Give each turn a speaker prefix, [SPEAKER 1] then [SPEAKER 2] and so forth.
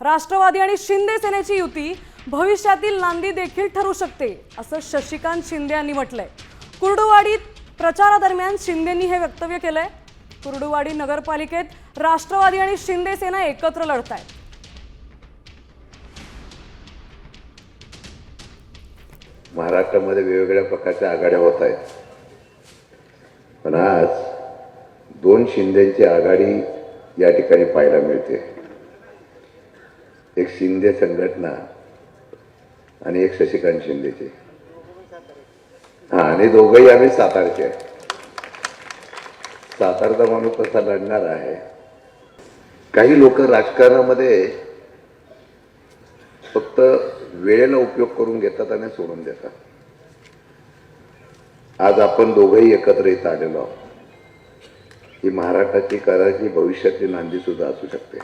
[SPEAKER 1] राष्ट्रवादी आणि शिंदे सेनेची युती भविष्यातील नांदी देखील ठरू शकते असं शशिकांत शिंदे यांनी म्हटलंय. कुर्डुवाडीत प्रचारादरम्यान शिंदेंनी हे वक्तव्य केलंय. कुर्डुवाडी नगरपालिकेत राष्ट्रवादी आणि शिंदे सेना एकत्र लढत आहेत
[SPEAKER 2] महाराष्ट्रामध्ये वेगवेगळ्या प्रकारच्या आघाड्या होत आहेत. पण आज दोन शिंदेची आघाडी या ठिकाणी पाहायला मिळते. एक शिंदे संघटना आणि एक शशिकांत शिंदेचे. हा आणि दोघंही आम्ही सातारचे सातारचा माणूस तसा लढणार आहे. काही लोक राजकारणामध्ये फक्त वेळेला उपयोग करून घेतात आणि सोडून देतात. आज आपण दोघंही एकत्र येत आलेलो आहोत. ही महाराष्ट्राची कराची भविष्यातली नांदी सुद्धा असू शकते.